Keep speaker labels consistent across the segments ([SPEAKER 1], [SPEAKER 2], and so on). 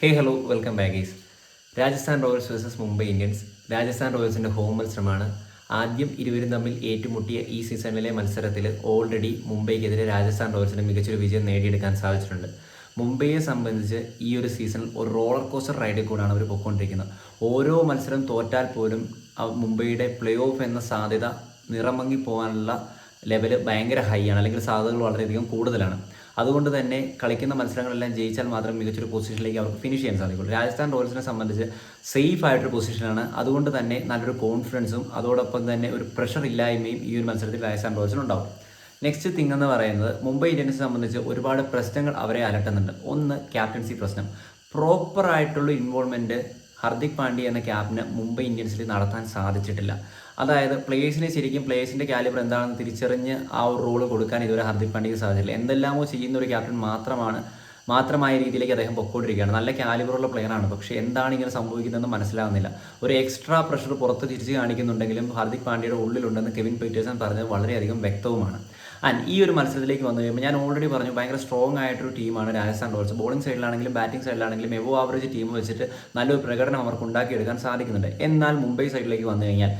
[SPEAKER 1] Hey hello welcome guys Rajasthan Royals versus Mumbai Indians Rajasthan റോയൽസിന്റെ home മത്സരമാണ്. ആദ്യം ഇരുവരും തമ്മിൽ ഏറ്റുമുട്ടിയ ഈ സീസണിലെ മത്സരത്തിൽ ഓൾറെഡി മുംബൈക്കെതിരെ രാജസ്ഥാൻ റോയൽസിന് മികച്ചൊരു വിജയം നേടിയെടുക്കാൻ സാധിച്ചിട്ടുണ്ട്. മുംബൈയെ സംബന്ധിച്ച് ഈ ഒരു സീസണിൽ ഒരു റോളർ കോസ്റ്റർ റൈഡിൽ കൂടാണ് അവർ പൊയ്ക്കൊണ്ടിരിക്കുന്നത് ഓരോ മത്സരം തോറ്റാൽ പോലും മുംബൈയുടെ പ്ലേ ഓഫ് എന്ന സാധ്യത നിറമങ്ങി പോകാനുള്ള ലെവൽ ഭയങ്കര ഹൈ ആണ്. അല്ലെങ്കിൽ സാധ്യതകൾ വളരെയധികം കൂടുതലാണ്. അതുകൊണ്ട് തന്നെ കളിക്കുന്ന മത്സരങ്ങളെല്ലാം ജയിച്ചാൽ മാത്രം മികച്ചൊരു പൊസിഷനിലേക്ക് അവർക്ക് ഫിനിഷ് ചെയ്യാൻ സാധിക്കുള്ളൂ. രാജസ്ഥാൻ റോയൽസിനെ സംബന്ധിച്ച് സേഫ് ആയിട്ടൊരു പൊസിഷനാണ് അതുകൊണ്ട് തന്നെ നല്ലൊരു കോൺഫിഡൻസും അതോടൊപ്പം തന്നെ ഒരു പ്രഷർ ഇല്ലായ്മയും ഈ ഒരു മത്സരത്തിൽ രാജസ്ഥാൻ റോയൽസിന് ഉണ്ടാവും. നെക്സ്റ്റ് തിങ് എന്ന് പറയുന്നത് മുംബൈ ഇന്ത്യൻസിനെ സംബന്ധിച്ച് ഒരുപാട് പ്രശ്നങ്ങൾ അവരെ അലട്ടുന്നുണ്ട്. ഒന്ന് ക്യാപ്റ്റൻസി പ്രശ്നം. പ്രോപ്പറായിട്ടുള്ള ഇൻവോൾവ്മെന്റ് ഹർദിക് പാണ്ഡ്യ എന്ന ക്യാപ്റ്റന് മുംബൈ ഇന്ത്യൻസിൽ നടത്താൻ സാധിച്ചിട്ടില്ല. അതായത് പ്ലേസിന് ശരിക്കും പ്ലേസിന്റെ കാലിബർ എന്താണെന്ന് തിരിച്ചറിഞ്ഞ് ആ ഒരു റോൾ കൊടുക്കാൻ ഇതുവരെ ഹർദിക് പാണ്ഡ്യക്ക് സാധിച്ചില്ല. എന്തെല്ലാമോ ചെയ്യുന്ന ഒരു ക്യാപ്റ്റൻ മാത്രമാണ് മാത്രമായ രീതിയിലേക്ക് അദ്ദേഹം പൊക്കോണ്ടിരിക്കുകയാണ് നല്ല കാലിബറുള്ള പ്ലെയറാണ് പക്ഷേ എന്താണ് ഇങ്ങനെ സംഭവിക്കുന്നതെന്ന് മനസ്സിലാവുന്നില്ല. ഒരു എക്സ്ട്രാ പ്രഷർ പുറത്ത് തിരിച്ച് കാണിക്കുന്നുണ്ടെങ്കിലും ഹാർദിക് പാണ്ഡ്യയുടെ ഉള്ളിലുണ്ടെന്ന് കെവിൻ പീറ്റേഴ്സൺ പറഞ്ഞത് വളരെയധികം വ്യക്തവുമാണ്. ആൻഡ് ഈ ഒരു മത്സരത്തിലേക്ക് വന്നു കഴിയുമ്പോൾ ഞാൻ ഓൾറെഡി പറഞ്ഞു ഭയങ്കര സ്ട്രോങ് ആയിട്ടൊരു ടീമാണ് രാജസ്ഥാൻ റോയൽസ്. ബോളിംഗ് സൈഡിലാണെങ്കിലും ബാറ്റിംഗ് സൈഡിലാണെങ്കിലും എവോ ആവറേജ് ടീം വെച്ചിട്ട് നല്ലൊരു പ്രകടനം അവർക്ക് ഉണ്ടാക്കിയെടുക്കാൻ സാധിക്കുന്നുണ്ട്. എന്നാൽ മുംബൈ സൈഡിലേക്ക് വന്നു കഴിഞ്ഞാൽ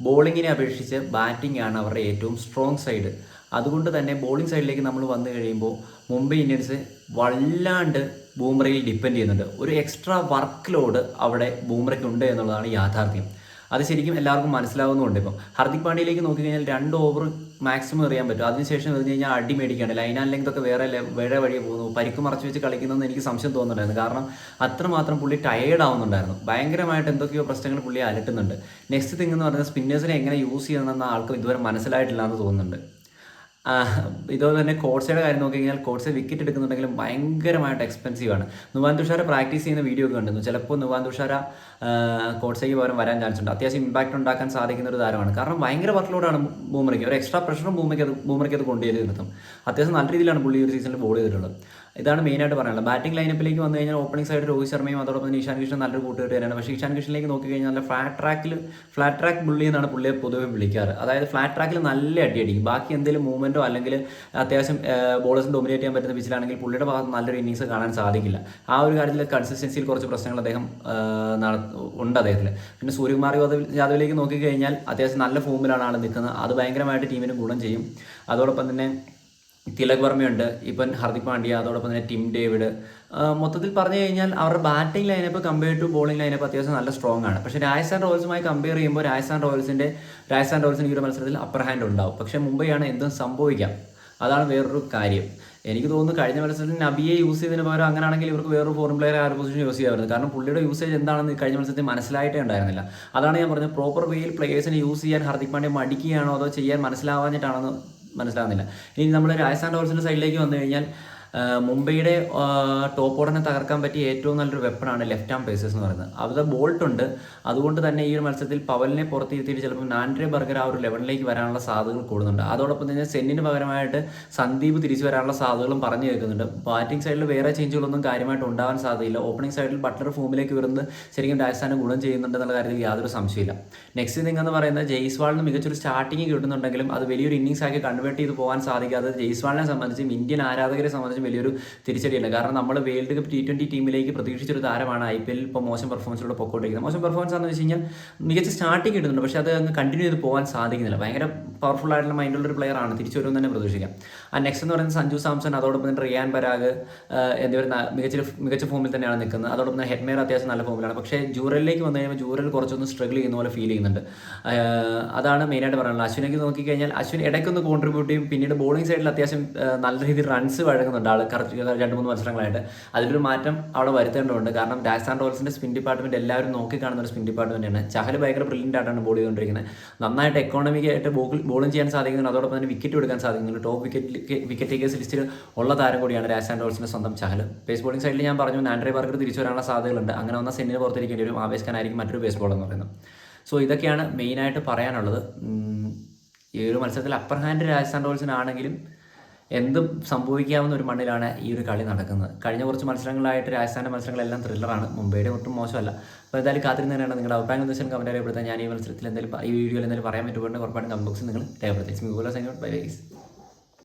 [SPEAKER 1] ബോളിങ്ങിനെ അപേക്ഷിച്ച് ബാറ്റിംഗ് ആണ് അവരുടെ ഏറ്റവും സ്ട്രോങ് സൈഡ് അതുകൊണ്ട് തന്നെ ബോളിംഗ് സൈഡിലേക്ക് നമ്മൾ വന്നു കഴിയുമ്പോൾ മുംബൈ ഇന്ത്യൻസ് വല്ലാണ്ട് ബൂമറയിൽ ഡിപ്പെൻഡ് ചെയ്യുന്നുണ്ട്. ഒരു എക്സ്ട്രാ വർക്ക് ലോഡ് അവിടെ ബൂമറയ്ക്ക് ഉണ്ട് എന്നുള്ളതാണ് യാഥാർത്ഥ്യം. അത് ശരിക്കും എല്ലാവർക്കും മനസ്സിലാവുന്നുണ്ട് ഇപ്പം. ഹർദിക് പാണ്ഡ്യയിലേക്ക് നോക്കിക്കഴിഞ്ഞാൽ രണ്ട് ഓവർ മാക്സിമം എറിയാൻ പറ്റും. അതിനുശേഷം എറിഞ്ഞ് കഴിഞ്ഞാൽ അടി മേടിക്കാണ് ലൈൻ ആൻഡ് ലെങ്ത് ഒക്കെ വേറെ വേറെ വഴിയെ പോകുന്നു. പരിക്ക് മറച്ചു വെച്ച് കളിക്കുന്നതെന്ന് എനിക്ക് സംശയം തോന്നുന്നുണ്ടായിരുന്നു. കാരണം അത്രമാത്രം പുള്ളി ടയേർഡ് ആവുന്നുണ്ടായിരുന്നു. ഭയങ്കരമായിട്ട് എന്തൊക്കെയോ പ്രശ്നങ്ങൾ പുള്ളി അലട്ടുന്നുണ്ട്. നെക്സ്റ്റ് തിങ് എന്ന് പറയുന്നത് സ്പിന്നേഴ്സിനെ എങ്ങനെ യൂസ് ചെയ്യണമെന്ന് ആൾക്കും ഇതുവരെ മനസ്സിലായിട്ടില്ല എന്ന് തോന്നുന്നുണ്ട്. ഇതുപോലെ തന്നെ കോഴ്സയുടെ കാര്യം നോക്കി കഴിഞ്ഞാൽ കോഴ്സ് വിക്കറ്റ് എടുക്കുന്നുണ്ടെങ്കിലും ഭയങ്കരമായിട്ട് എക്സ്പെൻസീവ് ആണ്. നുവാൻ തുഷാര പ്രാക്ടീസ് ചെയ്യുന്ന വീഡിയോ ഒക്കെ കണ്ടിരുന്നു. ചിലപ്പോൾ നുവാൻ തുഷാര കോഴ്സയ്ക്ക് പകരം വരാൻ ചാൻസ് ഉണ്ട്. അത്യാവശ്യം ഇമ്പാക്റ്റ് ഉണ്ടാക്കാൻ സാധിക്കുന്ന ഒരു താരമാണ്. കാരണം ഭയങ്കര വർക്ക് ലോഡാണ് ബൂമറയ്ക്ക്. ഒരു എക്സ്ട്രാ പ്രഷറും ബൂമയ്ക്ക് അത് ബൂമറയ്ക്ക് അത് നിർത്തും അത്യാവശ്യം നല്ല രീതിയിലാണ് പുള്ളി ഒരു സീസണിൽ ബോൾ ചെയ്തിട്ടുള്ളത്. ഇതാണ് മെയിനായിട്ട് പറയാനുള്ളത്. ബാറ്റിംഗ് ലൈനപ്പിലേക്ക് വന്നു കഴിഞ്ഞാൽ ഓപ്പണിംഗ് സൈഡ് രോഹിത് ശർമ്മയും അതോടൊപ്പം തന്നെ ഇഷാൻ കിഷൻ നല്ലൊരു കൂട്ടുകാർ തന്നെയാണ്. പക്ഷേ ഇഷാൻ കിഷനിലേക്ക് നോക്കി കഴിഞ്ഞാൽ നല്ല ഫ്ലാറ്റ് ട്രാക്കിൽ ഫ്ലാറ്റ് ട്രാക്ക് ബുള്ളി എന്നാണ് പുള്ളിയെ പൊതുവെ വിളിക്കാറ്. അതായത് ഫ്ലാറ്റ് ട്രാക്കിൽ നല്ല അടി അടിക്കും. ബാക്കി എന്തെങ്കിലും മൂവ്മെന്റോ അല്ലെങ്കിൽ അത്യാവശ്യം ബോളേഴ്സിന് ഡോമിനേറ്റ് ചെയ്യാൻ പറ്റുന്ന പിച്ചിലാണെങ്കിൽ പുള്ളിയുടെ ഭാഗത്ത് നല്ലൊരു ഇന്നിങ്സ് കാണാൻ സാധിക്കില്ല. ആ ഒരു കാര്യത്തിൽ കൺസിസ്റ്റൻസിയിൽ കുറച്ച് പ്രശ്നങ്ങൾ അദ്ദേഹം ഉണ്ട് അദ്ദേഹത്തിൽ പിന്നെ സൂര്യകുമാർ യാദവ് യാദവിലേക്ക് നോക്കിക്കഴിഞ്ഞാൽ അത്യാവശ്യം നല്ല ഫോമിലാണ് ആൾ നിൽക്കുന്നത്. അത് ഭയങ്കരമായിട്ട് ടീമിന് ഗുണം ചെയ്യും. അതോടൊപ്പം തന്നെ തിലക് വർമ്മയുണ്ട് ഇപ്പം ഹർദിക് പാണ്ഡ്യ അതോടൊപ്പം തന്നെ ടിം ഡേവിഡ്. മൊത്തത്തിൽ പറഞ്ഞു കഴിഞ്ഞാൽ അവരുടെ batting lineup compare to bowling lineup അത്യാവശ്യം നല്ല സ്ട്രോങ് ആണ്. പക്ഷേ രാജസ്ഥാൻ റോയൽസുമായി കമ്പയർ ചെയ്യുമ്പോൾ രാജസ്ഥാൻ റോയൽസിന്റെ രാജസ്ഥാൻ റോയൽസിന് ഈ ഒരു മത്സരത്തിൽ അപ്പർ ഹാൻഡ് ഉണ്ടാവും. പക്ഷേ മുംബൈയാണ് എന്തും സംഭവിക്കാം. അതാണ് വേറൊരു കാര്യം. എനിക്ക് തോന്നുന്നു കഴിഞ്ഞ മത്സരത്തിൽ നബിയെ യൂസ് ചെയ്തതിന് പകരം അങ്ങനെയാണെങ്കിൽ ഇവർക്ക് വേറൊരു ഫോറിൻ പ്ലെയർ ആ പൊസിഷൻ യൂസ് ചെയ്യാമായിരുന്നു. കാരണം പുള്ളിയുടെ യൂസേജ് എന്താണെന്ന് കഴിഞ്ഞ മത്സരത്തിൽ മനസ്സിലായിട്ടേ ഉണ്ടായിരുന്നില്ല. അതാണ് ഞാൻ പറഞ്ഞത് പ്രോപ്പർ വേയിൽ പ്ലേയേഴ്സിനെ യൂസ് ചെയ്യാൻ ഹർദിക് പാണ്ഡ്യ മടിക്കുകയാണോ അതോ ചെയ്യാൻ മനസ്സിലാവാഞ്ഞിട്ടാണെന്ന് മനസ്സിലാവുന്നില്ല ഇനി നമ്മൾ രാജസ്ഥാൻ റോയൽസിന്റെ സൈഡിലേക്ക് വന്നു കഴിഞ്ഞാൽ മുംബൈയുടെ ടോപ്പ് ഓർഡറിനെ തകർക്കാൻ പറ്റിയ ഏറ്റവും നല്ലൊരു വെപ്പണാണ് ലെഫ്റ്റ് ആം പേസേഴ്സ് എന്ന് പറയുന്നത്. അവിടെ ബോൾട്ട് ഉണ്ട്. അതുകൊണ്ട് തന്നെ ഈ ഒരു മത്സരത്തിൽ പവലിനെ പുറത്തിരുത്തിയിട്ട് ചിലപ്പോൾ നാൻഡ്രെ ബർഗർ ആ ഒരു ലെവലിലേക്ക് വരാനുള്ള സാധ്യതകൾ കൂടുന്നുണ്ട്. അതോടൊപ്പം തന്നെ സെന്നിന് പകരമായിട്ട് സന്ദീപ് തിരിച്ചു വരാനുള്ള സാധ്യതകളും പറഞ്ഞു കേൾക്കുന്നുണ്ട്. ബാറ്റിംഗ് സൈഡിൽ വേറെ ചേഞ്ചുകളൊന്നും കാര്യമായിട്ട് ഉണ്ടാവാൻ സാധ്യതയില്ല. ഓപ്പണിംഗ് സൈഡിൽ ബട്ട്ലർ ഫോമിലേക്ക് വരുന്നത് ശരിക്കും രാജസ്ഥാന് ഗുണം ചെയ്യുന്നുണ്ട് എന്നുള്ള കാര്യത്തിൽ യാതൊരു സംശയമില്ല നെക്സ്റ്റ് തിങ് എന്ന് പറയുന്നത് ജയ്സ്വാളിന് മികച്ചൊരു സ്റ്റാർട്ടിങ് കിട്ടുന്നുണ്ടെങ്കിലും അത് വലിയൊരു ഇന്നിങ്സ് ആക്കി കൺവേർട്ട് ചെയ്ത് പോകാൻ സാധിക്കാതെ ജയ്സ്വാളിനെ സംബന്ധിച്ചും ഇന്ത്യൻ ആരാധകരെ സംബന്ധിച്ചും വലിയൊരു തിരിച്ചടിയല്ല കാരണം നമ്മൾ വേൾഡ് കപ്പ് ടി ട്വന്റി ടീമിലേക്ക് പ്രതീക്ഷിച്ചൊരു താരമാണ് ഐ പി എൽ ഇപ്പോൾ മോശം പെർഫോമൻസിലൂടെ പൊക്കോട്ടിരിക്കുന്നത് മോശം പെർഫോമൻസ് ആണെന്ന് വെച്ച് കഴിഞ്ഞാൽ മികച്ച സ്റ്റാർട്ടിങ് കിട്ടുന്നുണ്ട്. പക്ഷേ അത് അങ്ങ് കണ്ടിന്യൂ ചെയ്ത് പോകാൻ സാധിക്കുന്നില്ല. ഭയങ്കര പവർഫുൾ ആയിട്ടുള്ള മൈൻഡുള്ള ഒരു പ്ലെയർ ആണ്. തിരിച്ചു വരുമെന്ന് തന്നെ പ്രതീക്ഷിക്കാം. ആ നെക്സ്റ്റ് എന്ന് പറയുന്നത് സഞ്ജു സാംസൺ അതോടൊപ്പം തന്നെ റിയാൻ പരാഗ് എന്നിവർ മികച്ച മികച്ച ഫോമിൽ തന്നെയാണ് നിൽക്കുന്നത്. അതോടൊപ്പം തന്നെ ഹെഡ്മേർ അത്യാവശ്യം നല്ല ഫോമിലാണ് പക്ഷേ ജൂറലിലേക്ക് വന്നു കഴിയുമ്പോൾ ജൂറൽ കുറച്ചൊന്ന് സ്ട്രഗിൾ ചെയ്യുന്ന പോലെ ഫീൽ ചെയ്യുന്നുണ്ട്. അതാണ് മെയിനായിട്ട് പറയാനുള്ളത്. അശ്വിനേക്ക് നോക്കിക്കഴിഞ്ഞാൽ അശ്വിൻ ഇടയ്ക്കൊന്ന് കോൺട്രിബ്യൂട്ട് ചെയ്യും. പിന്നീട് ബോളിംഗ് സൈഡിൽ അത്യാവശ്യം നല്ല രീതിയിൽ റൺസ് വഴങ്ങുന്നുണ്ട് ആൾ കറക്റ്റ് രണ്ട് മൂന്ന് മത്സരങ്ങളായിട്ട്. അതിലൊരു മാറ്റം അവിടെ വരുത്തേണ്ടതുണ്ട്. കാരണം രാജസ്ഥാൻ റോയൽസിന്റെ സ്പിൻ ഡിപ്പാർട്ട്മെന്റ് എല്ലാവരും നോക്കി കാണുന്ന ഒരു സ്പിൻ ഡിപ്പാർട്ട്മെന്റാണ് ചഹൽ ഭയങ്കര ബ്രില്യന്റ് ആയിട്ടാണ് ബോൾ ചെയ്തുകൊണ്ടിരിക്കുന്നത്. നന്നായിട്ട് എക്കോണമിക്കായിട്ട് ബോൾ ബോളിംഗ് ചെയ്യാൻ സാധിക്കുന്നുണ്ട്. അതോടൊപ്പം തന്നെ വിക്കറ്റ് എടുക്കാൻ സാധിക്കുന്നുണ്ട്. ടോപ്പ് വിക്കറ്റ് വിക്കറ്റ് ടേക്കേഴ്സ് ലിസ്റ്റിൽ ഉള്ള താരം കൂടിയാണ് രാജസ്ഥാൻ റോയൽസിന്റെ സ്വന്തം ചഹൽ പേസ് ബോളിംഗ് സൈഡിൽ ഞാൻ പറഞ്ഞു ആൻഡ്രി ബാർഗർ തിരിച്ചു വരാനുള്ള സാധ്യതകളുണ്ട്. അങ്ങനെ വന്ന സെന്നിന് പുറത്തിരിക്കേണ്ടി വരും. ആവേശ് ഖാനായിരിക്കും മറ്റൊരു പേസ് ബോൾ എന്ന് പറയുന്നത്. സോ ഇതൊക്കെയാണ് മെയിനായിട്ട് പറയാനുള്ളത്. ഈ ഒരു മത്സരത്തിൽ അപ്പർ ഹാൻഡ് രാജസ്ഥാൻ റോയൽസിനാണെങ്കിലും എന്തും സംഭവിക്കാവുന്ന ഒരു മണ്ണിലാണ് ഈ ഒരു കളി നടക്കുന്നത്. കഴിഞ്ഞ കുറച്ച് മത്സരങ്ങളായിട്ട് രാജസ്ഥാന്റെ മത്സരങ്ങളെല്ലാം ത്രില്ലറാണ്. മുംബൈയുടെ ഒട്ടും മോശമല്ല. അപ്പോൾ എന്തായാലും കാത്തിരുന്ന് തന്നെയാണ് നിങ്ങളുടെ അഭിപ്രായം എന്ന് വെച്ചാൽ കമന്റ് രേഖപ്പെടുത്താൻ ഞാൻ ഈ മത്സരത്തിൽ എന്തെങ്കിലും ഈ വീഡിയോയിൽ എന്തെങ്കിലും പറയാൻ പറ്റുമ്പോൾ ഉറപ്പായിട്ടും കമന്റ് ബോക്സിൽ നിങ്ങൾ രേഖപ്പെടുത്തി ബൈ ബൈ